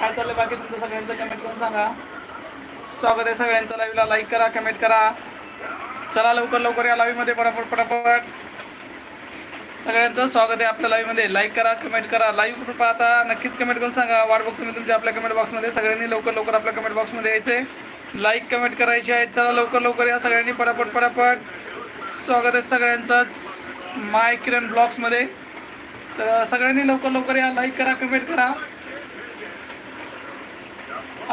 काय चाललं बाकी तुमचं सगळ्यांचं? कमेंट करून सांगा. स्वागत आहे सगळ्यांचं. लाईव्हला लाईक करा कमेंट करा. चला लवकर लवकर या लाईव्हमध्ये पटापट पटापट. सगळ्यांचं स्वागत आहे आपल्या लाईव्हमध्ये लाईक करा कमेंट करा. लाईव्ह कुठं पाहता? नक्कीच कमेंट करून सांगा. वाट बघतो मी तुमच्या आपल्या कमेंट बॉक्समध्ये सगळ्यांनी लवकर लवकर आपल्या कमेंट बॉक्समध्ये यायचे. लाईक कमेंट करायचे आहेत. चला लवकर लवकर या सगळ्यांनी. पटापट पटापट. स्वागत आहे सगळ्यांचंच. माय किरण ब्लॉग्समध्ये तर सगळ्यांनी लवकर लवकर या. लाईक करा कमेंट करा.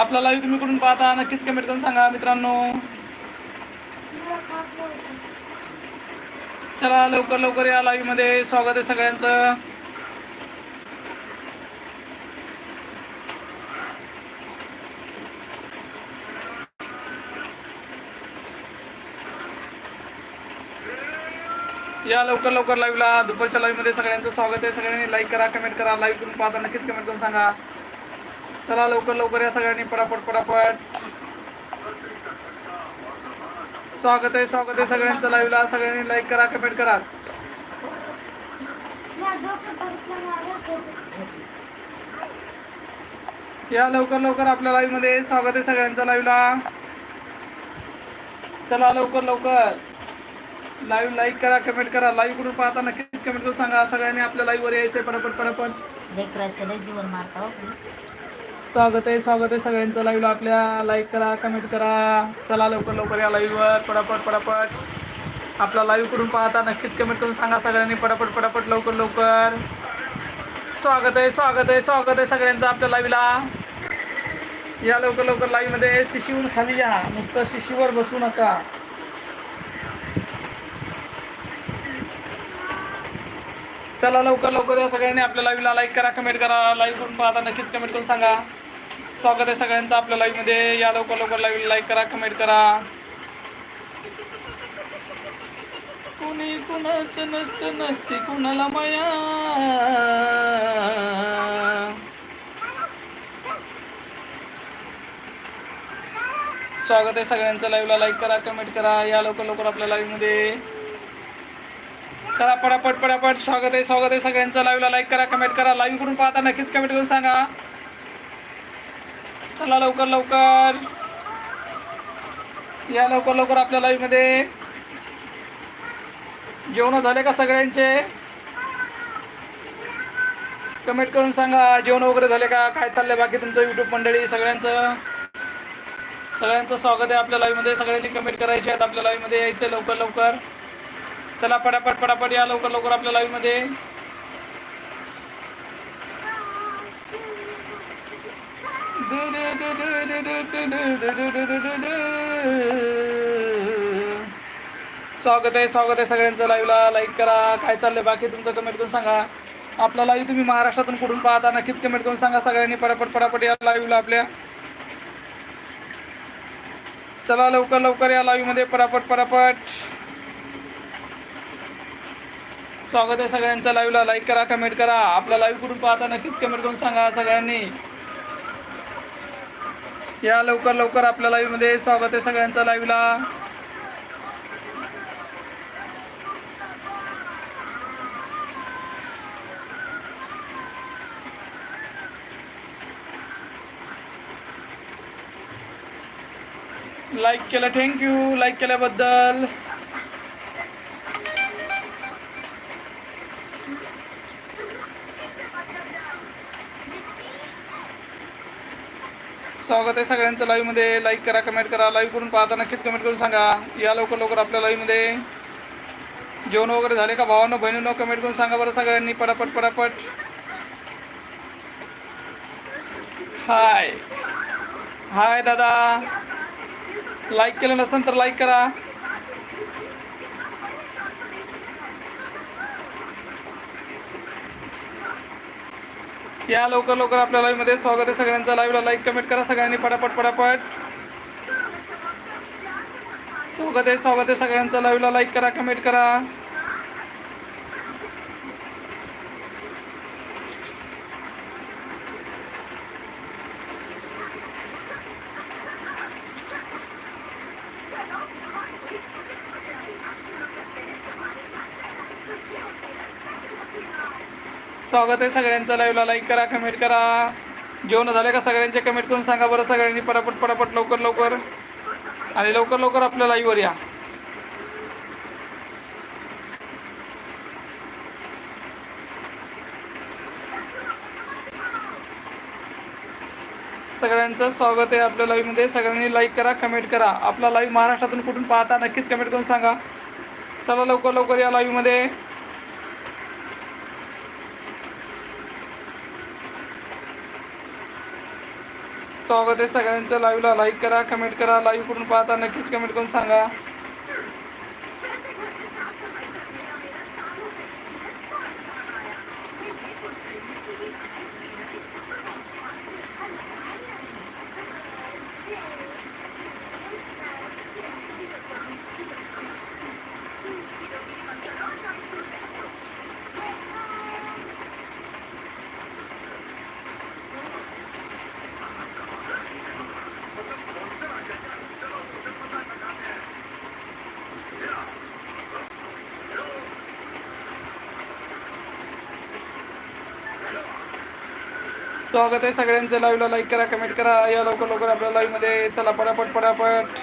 आपला लाईव्ह तुम्ही कुठून पाहता? नक्कीच कमेंट करून सांगा मित्रांनो. चला लवकर लवकर या लाईव्हमध्ये. स्वागत आहे सगळ्यांचं. या लवकर लवकर लाईव्हला दुपारच्या लाईव्हमध्ये सगळ्यांचं स्वागत आहे. सगळ्यांनी लाईक करा कमेंट करा. लाईव्ह करून पाहता नक्कीच कमेंट करून सांगा. चला लवकर लवकर या सगळ्यांनी पटापट पटापट. स्वागत आहे स्वागत आहे सगळ्यांचं लाईव्हला सगळ्यांनी लाईक करा कमेंट करा. या लवकर लवकर आपल्या लाईव्हमध्ये स्वागत आहे सगळ्यांचं लाईव्हला चला लवकर लवकर. लाईव्ह लाईक करा कमेंट करा. लाईव्ह करून पाहता नक्कीच कमेंट करून सांगा. सगळ्यांनी आपल्या लाईव्ह वर यायचंय पटापट पटापट. जीवन मारता हो. स्वागत आहे स्वागत आहे सगळ्यांचं. लाईव्हला आपल्या लाईक करा कमेंट करा. चला लवकर लवकर या लाईव्हवर पटापट पटापट. आपला लाईव्ह करून पाहता नक्कीच कमेंट करून सांगा सगळ्यांनी. पटापट पटापट लवकर लवकर. स्वागत आहे स्वागत आहे स्वागत आहे सगळ्यांचं आपल्या लाईव्हला या लवकर लवकर लाईव्हमध्ये शिशीहून खाली या नुसतं शिशीवर बसू नका. चला लवकर लवकर या सगळ्यांनी आपल्या लाईव्हला लाईक करा कमेंट करा लाईव्ह करून पाहता. नक्कीच कमेंट करून सांगा. स्वागत आहे सगळ्यांचं आपल्या लाईव्हमध्ये या लवकर लवकर लाईव्हला लाईक करा कमेंट करा. कुणी कुणाचं नसतं नसती कुणाला माया. स्वागत आहे सगळ्यांचं. लाईव्हला लाईक करा कमेंट करा. या लवकर लवकर आपल्या लाईव्हमध्ये चला पटापट पटापट. स्वागत आहे स्वागत आहे सगळ्यांचं. लाईव्हला लाईक करा कमेंट करा. लाईव्ह करून पाहता नक्कीच कमेंट करून सांगा. चला लवकर लवकर. या लवकर लवकर आपल्या लाईव्हमध्ये जेवण झाले का सगळ्यांचे? कमेंट करून सांगा. जेवण वगैरे झाले का? काय चाललंय बाकी तुमचं युट्यूब मंडळी सगळ्यांचं? सगळ्यांचं स्वागत आहे आपल्या लाईव्हमध्ये सगळ्यांनी कमेंट करायचे आहेत आपल्या लाईव्हमध्ये यायचं लवकर लवकर. चला पटापट पटापट या लवकर लवकर आपल्या लाईव्हमध्ये. स्वागत आहे स्वागत आहे सगळ्यांचं लाईव्हला लाईक करा. काय चाललंय बाकी? तुमचं कमेंट करून सांगा. आपला लाईव्ह तुम्ही महाराष्ट्रातून कुठून पाहता? नक्कीच कमेंट करून सांगा सगळ्यांनी. पटापट पटापट या लाईव्हला आपल्या. चला लवकर लवकर या लाईव्हमध्ये. पटापट पटापट स्वागत आहे सगळ्यांचं लाईव्हला लाईक करा कमेंट करा. आपला लाईव्ह कुठून पाहता नक्कीच कमेंट करून सांगा सगळ्यांनी. या लवकर लवकर आपल्या लाईव्हमध्ये स्वागत आहे सगळ्यांचं लाईव्हला लाईक केलं थँक्यू लाईक केल्याबद्दल. स्वागत आहे सगळ्यांचं लाईव्हमध्ये लाईक करा कमेंट करा लाईव्ह करून पाहता नक्कीच कमेंट करून सांगा. या लवकर लवकर आपल्या लाईव्हमध्ये जेवण वगैरे झाले का भावानं बहिणीनं कमेंट करून सांगा बरं सगळ्यांनी. पटापट पटापट हाय हाय दादा. लाईक केलं नसेल तर लाईक करा. या लवकर लवकर आपल्या लाईव्हमध्ये स्वागत आहे सगळ्यांचं. लाईव्हला लाईक कमेंट करा सगळ्यांनी पटापट पटापट. स्वागत आहे स्वागत आहे सगळ्यांचं. लाईव्हला लाईक करा कमेंट करा. स्वागत आहे सगळ्यांचं लाईव्हला लाईक करा कमेंट करा. जेवण झालं का सगळ्यांचे? कमेंट करून सांगा बरं सगळ्यांनी. पटापट पटापट लवकर लवकर. आणि लवकर लवकर आपल्या लाईव्हवर या. सगळ्यांचं स्वागत आहे आपल्या लाईव्हमध्ये सगळ्यांनी लाईक करा कमेंट करा. आपला लाईव्ह महाराष्ट्रातून कुठून पाहता नक्कीच कमेंट करून सांगा. चला लवकर लवकर या लाईव्हमध्ये स्वागत आहे सगळ्यांच्या लाईव्हला लाईक करा कमेंट करा. लाईव्ह करून पाहता नक्कीच कमेंट करून सांगा. स्वागत आहे सगळ्यांचं लाईव्हला लाईक करा कमेंट करा. या लवकर लवकर आपल्या लाईव्हमध्ये चला पटापट पटापट.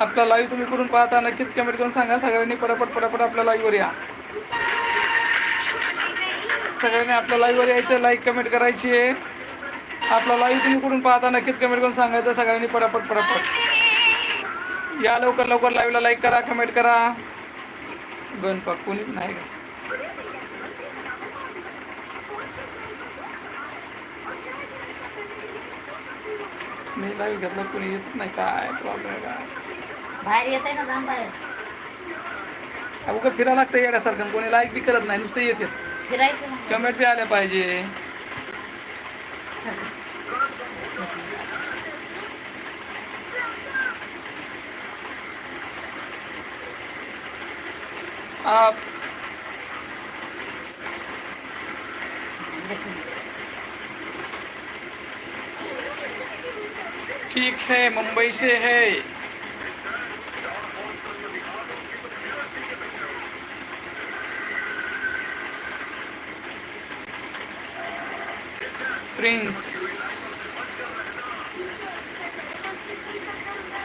आपला लाईव्ह तुम्ही करून पाहता नक्कीच कमेंट करून सांगा. सगळ्यांनी पटापट पटापट आपल्या लाईव्हवर या. सगळ्यांनी आपल्या लाईव्हवर यायचं लाईक कमेंट करायची आहे. आपला लाईव्ह तुम्ही करून पाहता नक्कीच कमेंट करून सांगायचं. सगळ्यांनी पटापट पटापट. या लवकर लवकर लाईव्हला लाईक करा कमेंट करा. गणपत कोणीच नाही. का मी लाईव्ह घेतला कोणी येत नाही. काय प्रॉब्लेम काय बाहेर येत आहे ना जाऊन बाहेर. फिरायला लागतं येण्यासारखं कोणी लाईक बी करत नाही. नुसते येते. फिरायचं कमेंट बी आल्या पाहिजे. आप. ठीक है मुंबई से है। फ्रेंड्स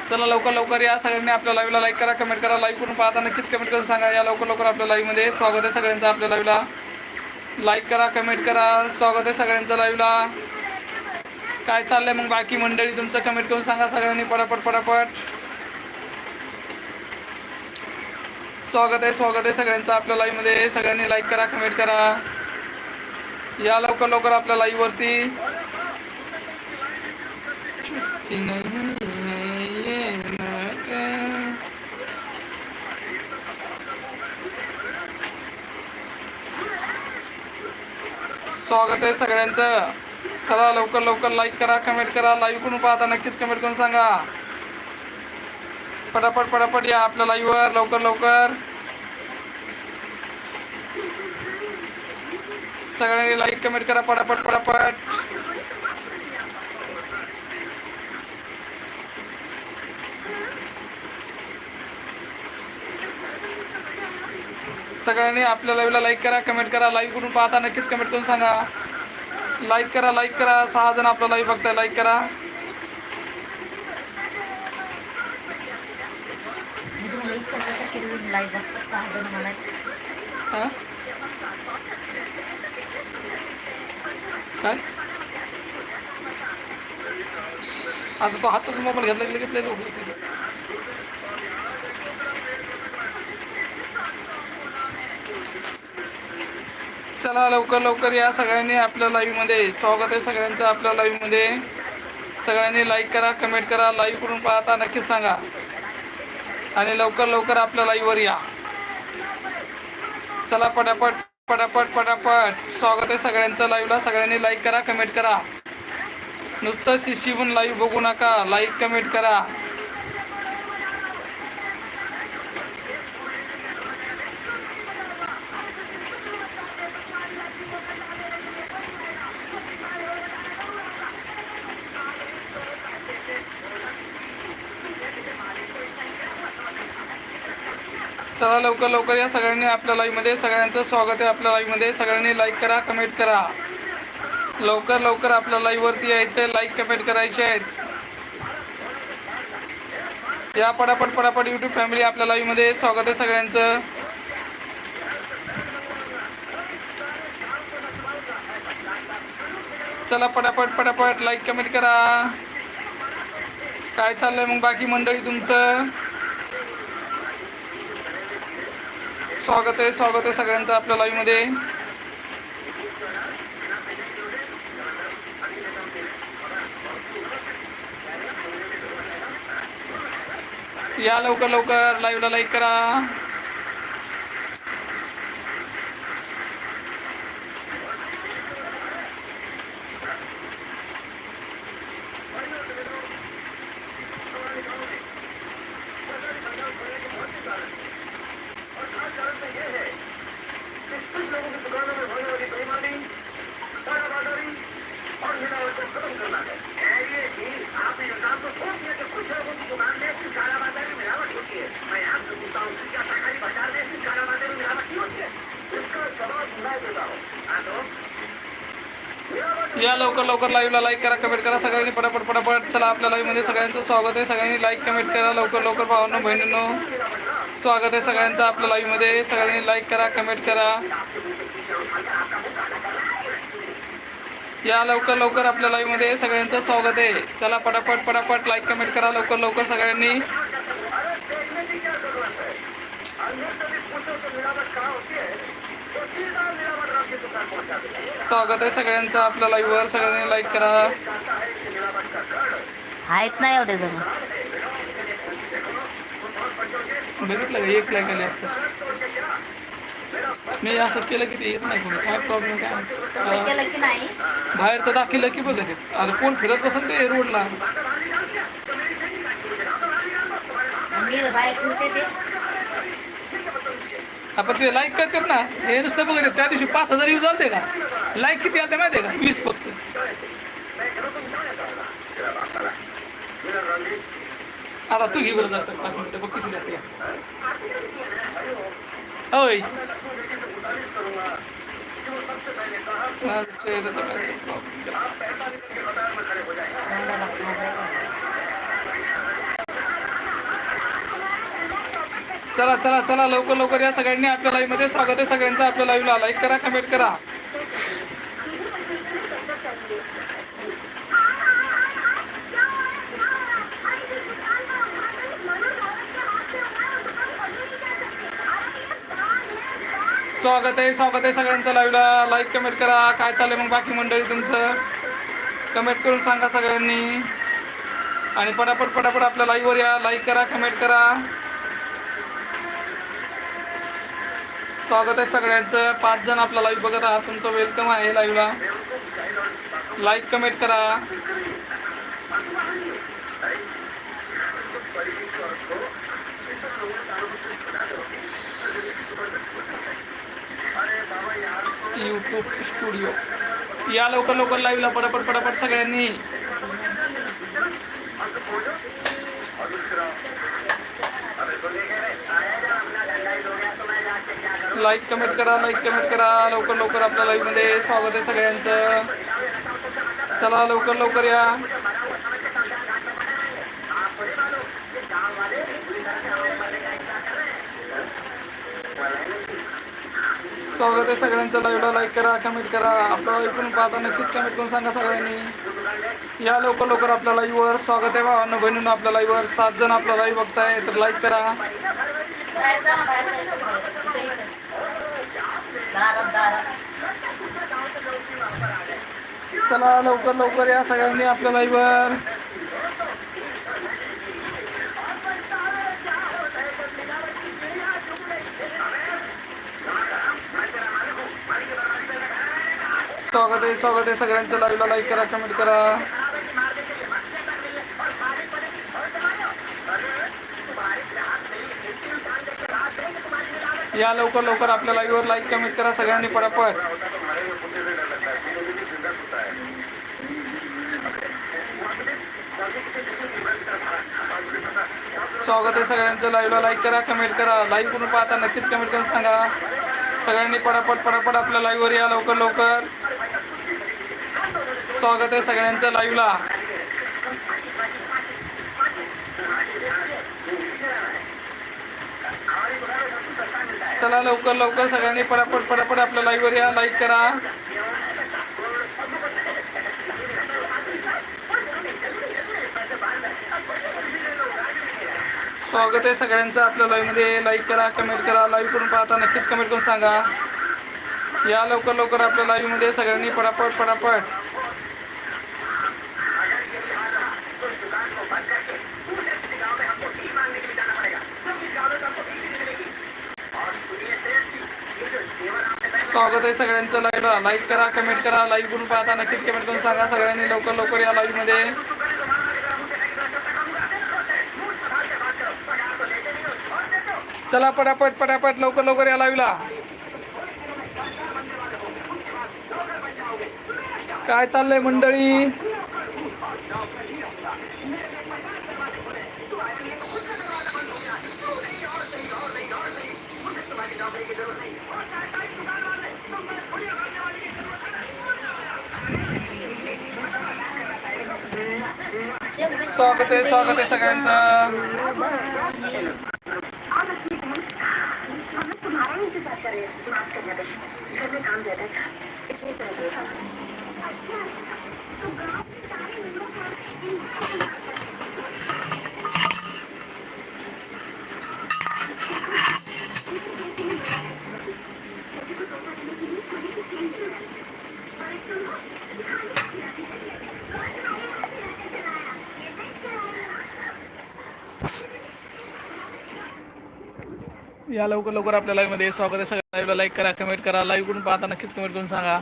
चला लवकर लवकर या सगळ्यांनी आपल्या लाईव्हला लाईक करा कमेंट करा लाईक करून पाहता. नक्कीच कमेंट करून सांगा. या लवकर लवकर आपल्या लाईव्हमध्ये स्वागत आहे सगळ्यांचं आपल्या लाईव्हला लाईक करा कमेंट करा. स्वागत आहे सगळ्यांचं लाईव्हला काय चाललंय मग बाकी मंडळी? तुमचं कमेंट करून सांगा सगळ्यांनी पटापट पटापट स्वागत आहे स्वागत आहे सगळ्यांचं आपल्या लाईव्हमध्ये सगळ्यांनी लाईक करा कमेंट करा. या लवकर लवकर आपल्या लाईव्हवरती स्वागत आहे सगळ्यांचं. चला लवकर लवकर लाईक करा कमेंट करा लाईव्ह करून पाहता नक्कीच कमेंट करून सांगा. पटापट पटापट या आपल्या लाईव्हवर लवकर लवकर. सगळ्यांनी लाईक कमेंट करा पटापट पटापट. सगळ्यांनी आपल्या लाईव्हला लाईक करा कमेंट करा लाईव्ह करून पाहता नक्कीच कमेंट करून सांगा. लाईक करा लाईक करा. सहा जण आपला लाईव्ह बघताय लाईक करा. काय? आता तो हातच मोबाईल घेतला की चला लवकर लवकर या सगळ्यांनी आपल्या लाईव्हमध्ये स्वागत आहे सगळ्यांचं आपल्या लाईव्हमध्ये सगळ्यांनी लाईक करा कमेंट करा लाईव्ह करून पाहता नक्कीच सांगा. आणि लवकर लवकर आपल्या लाईव्हवर या. चला पटापट पटापट पटापट. स्वागत आहे सगळ्यांचं लाईव्हला सगळ्यांनी लाईक करा कमेंट करा. नुसतं शिशीवून लाईव्ह बघू नका. लाईक कमेंट करा. चला लवकर लवकर या सगळ्यांनी आपल्या लाईव्हमध्ये सगळ्यांचं स्वागत आहे आपल्या लाईव्हमध्ये सगळ्यांनी लाईक करा कमेंट करा. लवकर लवकर आपल्या लाईव्हवरती यायचं यायचं लाईक कमेंट करायचे आहेत. या पटापट पटापट युट्यूब फॅमिली आपल्या लाईव्हमध्ये स्वागत आहे सगळ्यांचं. चला पटापट पटापट लाईक कमेंट करा. काय चाललंय मग बाकी मंडळी तुमचं? स्वागत आहे स्वागत आहे सगळ्यांचं आपल्या लाईव्हमध्ये या लवकर लवकर लाईव्हला लाईक करा या लवकर लवकर लाईव्हला लाईक करा कमेंट करा. सगळ्यांनी पटापट पटापट चला आपल्या लाईव्हमध्ये सगळ्यांचं स्वागत आहे. सगळ्यांनी लाईक कमेंट करा. लवकर लवकर भावांनो बहिणींनो स्वागत आहे सगळ्यांचं आपल्या लाईव्हमध्ये सगळ्यांनी लाईक करा कमेंट करा. या लवकर लवकर आपल्या लाईव्हमध्ये सगळ्यांचं स्वागत आहे. चला पटापट पटापट लाईक कमेंट करा. लवकर लवकर सगळ्यांनी. स्वागत आहे सगळ्यांचं आपल्या लाईव्ह वर. सगळ्यांनी लाईक करा. आहेत ना एवढे जण. बघितलं का? एक लाईक आली आत्ताच. मी असं केलं की ते येत नाही कोणी काय प्रॉब्लेम काय? तसं केलं की नाही. बाहेरचं दाखिलं की बघत येत आता कोण फिरत बसत ते रोडला. मी बाहेर फिरते ते. आपण ते लाईक करतात ना हे नुसतं बघत त्या दिवशी पाच हजार यूज आलते का? लाईक किती आलते माहिती आहे का? वीस फक्त. आता तू घे बरं जास्त पाच मिनिटं बघ किती लागते. होय. माझं चला चला चला लवकर लवकर या सगळ्यांनी आपल्या लाईव्हमध्ये स्वागत आहे. सगळ्यांचं आपल्या लाईव्हला लाईक करा कमेंट करा. स्वागत आहे स्वागत आहे सगळ्यांचं लाईव्हला लाईक कमेंट करा. काय चाललंय मग बाकी मंडळी तुमचं? कमेंट करून सांगा सगळ्यांनी. आणि पटापट पटापट आपल्या लाईव्हवर या. लाईक करा कमेंट करा. स्वागत आहे सगळ्यांचं. पाच जण आपला लाईव्ह बघत आहात. तुमचं वेलकम आहे लाईव्हला लाईक कमेंट करा. यूट्यूब स्टुडिओ या लवकर लवकर लाईव्हला पटापट पटापट सगळ्यांनी. लाईक कमेंट करा लाईक कमेंट करा. लवकर लवकर आपल्या लाईव्हमध्ये स्वागत आहे सगळ्यांचं. चला लवकर लवकर या. स्वागत आहे सगळ्यांचं. लाईव्हला लाईक करा कमेंट करा. आपला ऐकून पाहता नक्कीच कमेंट करून सांगा सगळ्यांनी. या लवकर लवकर आपल्या लाईव्हवर स्वागत आहे भावांनो बहिणींनो आपल्या लाईव्हवर सात जण आपला लाईव्ह बघताय तर लाईक करा बाहेर जा ना, बाहेर जायचं बाहेर. इथं, इथं. दारात दारात चला लवकर लवकर या सगळ्यांनी आपल्या लाईव्हवर स्वागत आहे स्वागत आहे सगळ्यांचं. लाईव्हला लाईक करा कमेंट करा. या लवकर लवकर आपल्या लाईव्हवर लाईक कमेंट करा. सगळ्यांनी पटापट स्वागत आहे सगळ्यांचं. लाईव्हला लाईक करा कमेंट करा. लाईव्ह करून पाहता नक्कीच कमेंट करून सांगा. सगळ्यांनी पटापट पटापट आपल्या लाईव्हवर या लवकर लवकर. स्वागत आहे सगळ्यांचं लाईव्हला चला लवकर लवकर सगळ्यांनी पटापट पटापट आपल्या लाईव्हवर या. लाईक करा. स्वागत आहे सगळ्यांचं आपल्या लाईव्हमध्ये लाईक करा कमेंट करा. लाईव्ह करून पाहता नक्कीच कमेंट करून सांगा. या लवकर लवकर आपल्या लाईव्हमध्ये सगळ्यांनी पटापट पटापट. स्वागत आहे सगळ्यांचं लाईव्हला लाईक करा कमेंट करा लाईव्ह करून पाहता. नक्कीच कमेंट करून सांगा. सगळ्यांनी लवकर लवकर या लाईव्हमध्ये चला पटापट पटापट लवकर लवकर या लाईव्हला काय चाललंय मंडळी? स्वागत आहे स्वागत आहे सगळ्यांचं. या लवकर लवकर आपल्या लाईव्हमध्ये स्वागत आहे. सगळ्या लाईव्हला लाईक करा कमेंट करा लाईव्ह करून पाहता नक्कीच कमेंट करून सांगा.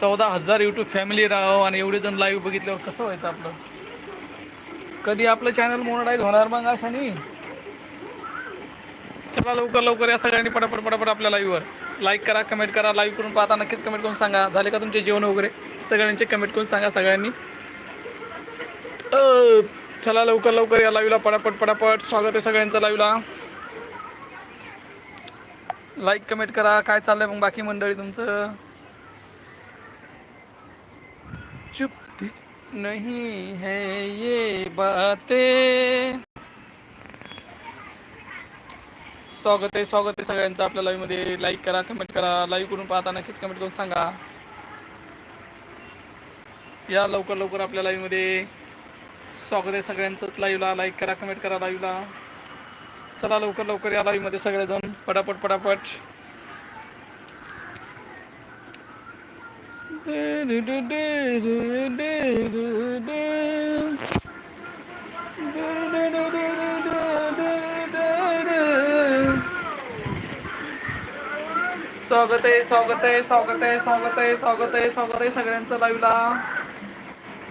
चौदा हजार यूट्यूब फॅमिली राहो आणि एवढे जण लाईव्ह बघितल्यावर कसं व्हायचं आपलं? कधी आपलं चॅनल मोनोटाईज होणार मग अशाने चला लवकर लवकर या सगळ्यांनी पटापट पटापट आपल्या लाईव्हवर लाईक करा कमेंट करा लाईव्ह करून पाहता नक्कीच कमेंट करून सांगा. झाले का तुमचे जेवण वगैरे? सगळ्यांचे कमेंट करून सांगा सगळ्यांनी. चला लवकर लवकर या लाईव्हला पटापट पटापट. स्वागत आहे सगळ्यांचं लाईव्हला लाईक कमेंट करा काय चाललंय मग बाकी मंडळी तुमचं? चुप नहीं है ये बातें. स्वागत आहे स्वागत आहे सगळ्यांचं आपल्या लाईव्हमध्ये लाईक करा कमेंट करा. लाईव्ह करून पाहता नक्कीच कमेंट करून सांगा. या लवकर लवकर आपल्या लाईव्हमध्ये स्वागत आहे सगळ्यांचं. लाईव्हला लाईक करा कमेंट करा लाईव्हला चला लवकर लवकर या लाईव्हमध्ये सगळेजण पटापट पटापट स्वागत आहे स्वागत आहे स्वागत आहे स्वागत आहे स्वागत आहे स्वागत आहे सगळ्यांचं लाईव्हला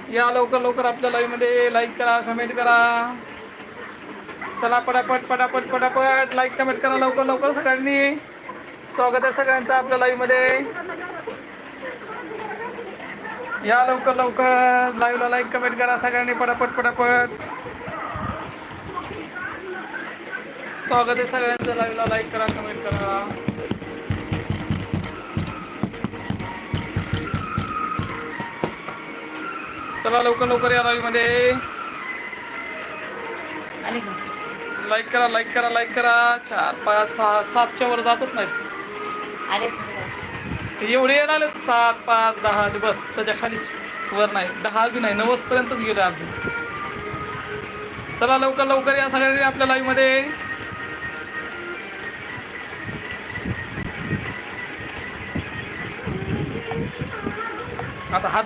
या लवकर लवकर आपल्या लाईव्हमध्ये लाईक करा कमेंट करा चला पटापट पटापट पटापट. लाईक कमेंट करा लवकर लवकर सगळ्यांनी. स्वागत आहे सगळ्यांचं आपल्या लाईव्हमध्ये या लवकर लवकर. लाईव्हला लाईक कमेंट करा सगळ्यांनी पटापट पटापट. स्वागत आहे सगळ्यांचं. लाईव्हला लाईक करा कमेंट करा. चला लवकर लवकर या लाईव्हमध्ये का लाईक करा लाईक करा लाईक करा. चार पाच सहा सातच्या वर जातच नाहीत. आले. ते एवढे येणार आलेत. सात पाच दहा बस त्याच्या खालीच वर नाही. दहा बी नाही नवस पर्यंतच गेलो अजून चला लवकर लवकर या सगळ्यांनी आपल्या लाईव्हमध्ये. आता हात